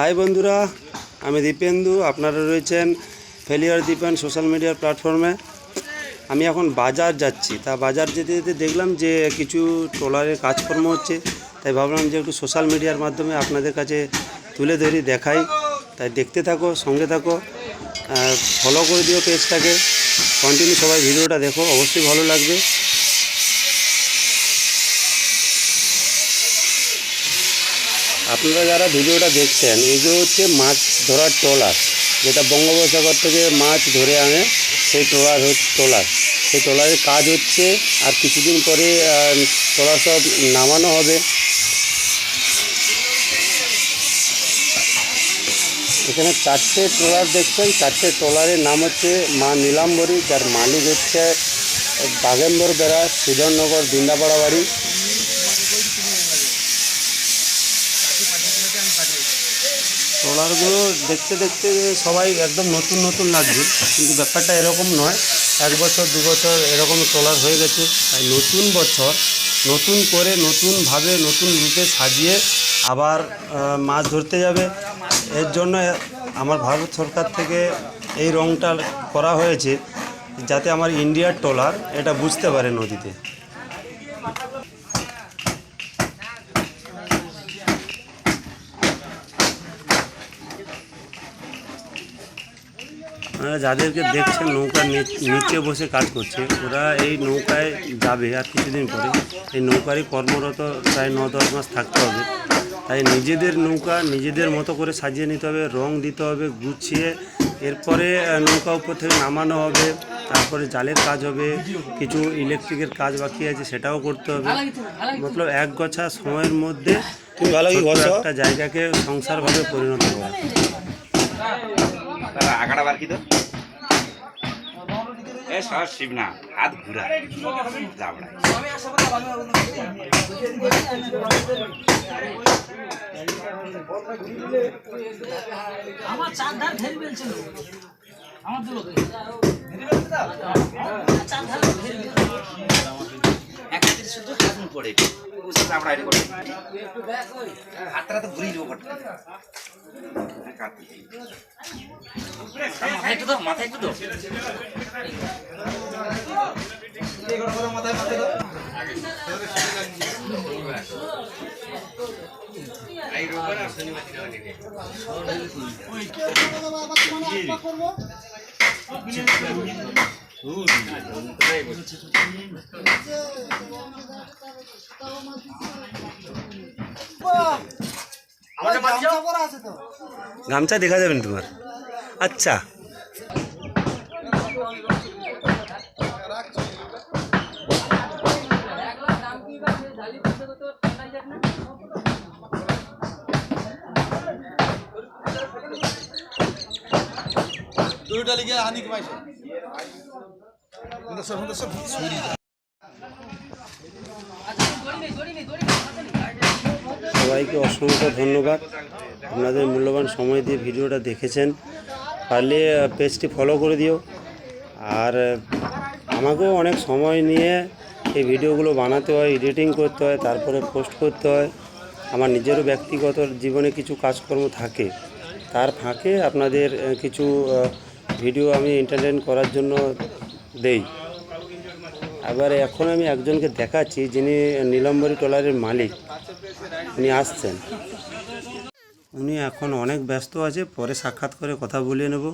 High বন্ধুরা, আমি দীপেন্দু, আপনারা রয়েছেন ফেলিয়ার দীপেন সোশ্যাল মিডিয়ার প্ল্যাটফর্মে। আমি এখন বাজার যাচ্ছি, তা বাজার যেতে যেতে দেখলাম যে কিছু ট্রলারের কাজকর্ম হচ্ছে, তাই ভাবলাম যে একটু সোশ্যাল মিডিয়ার মাধ্যমে আপনাদের কাছে তুলে ধরি, দেখাই। তাই দেখতে থাকো, সঙ্গে থাকো ফলো করে দিও পেজটাকে কন্টিনিউ সবাই ভিডিওটা দেখো, অবশ্যই ভালো লাগবে। আপনারা যারা ভিডিওটা দেখছেন এগুলো হচ্ছে মাছ ধরার ট্রলার, যেটা বঙ্গোপসাগর থেকে মাছ ধরে আনে, সেই ট্রলার হচ্ছে ট্রলার। সেই ট্রলারের কাজ হচ্ছে আর কিছুদিন পরে ট্রলার সব নামানো হবে। এখানে চারটে ট্রলার দেখছেন, চারটে ট্রলারের নাম হচ্ছে মা নীলাম্বরী, যার মালিক হচ্ছে বাগেম্বর বেড়া সুধননগর বৃন্দাপাড়া বাড়ি। ট্রলারগুলো দেখতে দেখতে সবাই একদম নতুন নতুন লাগছে, কিন্তু ব্যাপারটা এরকম নয়। এক বছর, দু বছর এরকম ট্রলার হয়ে গেছে, তাই নতুন বছর, নতুন করে নতুনভাবে নতুন রূপে সাজিয়ে আবার মাছ ধরতে যাবে। এর জন্য আমার ভারত সরকার থেকে এই রংটা করা হয়েছে, যাতে আমার ইন্ডিয়ার ট্রলার এটা বুঝতে পারে নদীতে। আপনারা যাদেরকে দেখছেন নৌকার নি- নিচে বসে কাজ করছে ওরা এই নৌকায় যাবে আর কিছুদিন পরে। এই নৌকারই কর্মরত প্রায় ন দশ মাস থাকতে হবে। তাই নিজেদের নৌকা নিজেদের মতো করে সাজিয়ে নিতে হবে রং দিতে হবে গুছিয়ে এরপরে নৌকা উপর থেকে নামানো হবে তারপরে জালের কাজ হবে কিছু ইলেকট্রিকের কাজ বাকি আছে সেটাও করতে হবে। মতলব এক গছা সময়ের মধ্যে একটা জায়গাকে সংসারভাবে পরিণত করা। তারা আগাটা বার কি তো এ সর শিব না হাত ঘুরা। যাবড়ায় আমার চার ধার ঘেরি ফেলছিল আমার দুলো চার ধার ঘেরি এক হাতের শুধু পড়ে। বুঝতে যাবড়া এটা করে। হাতটা তো ঘুরিয়ে দেবো ঘরটা। মাথায় একটু দাও মাথায় একটু দাও। গামছা দেখা যাবে না তোমার? আচ্ছা। দুইটা লিগে হানি কমাইছে সবাইকে অসংখ্য ধন্যবাদ। আপনাদের মূল্যবান সময় দিয়ে ভিডিওটা দেখেছেন। পারলে পেজটি ফলো করে দিও। আর আমাকেও অনেক সময় নিয়ে এই ভিডিওগুলো বানাতে হয় এডিটিং করতে হয়, তারপরে পোস্ট করতে হয়। আমার নিজেরও ব্যক্তিগত জীবনে কিছু কাজকর্ম থাকে। তার ফাঁকে আপনাদের কিছু ভিডিও আমি এন্টারটেন করার জন্য দেই। আবার এখন আমি একজনকে দেখাচ্ছি, যিনি নীলম্বরী ট্রলারের মালিক। উনি আসছেন। উনি এখন অনেক ব্যস্ত আছে, পরে সাক্ষাৎ করে কথা বলিয়ে নেব।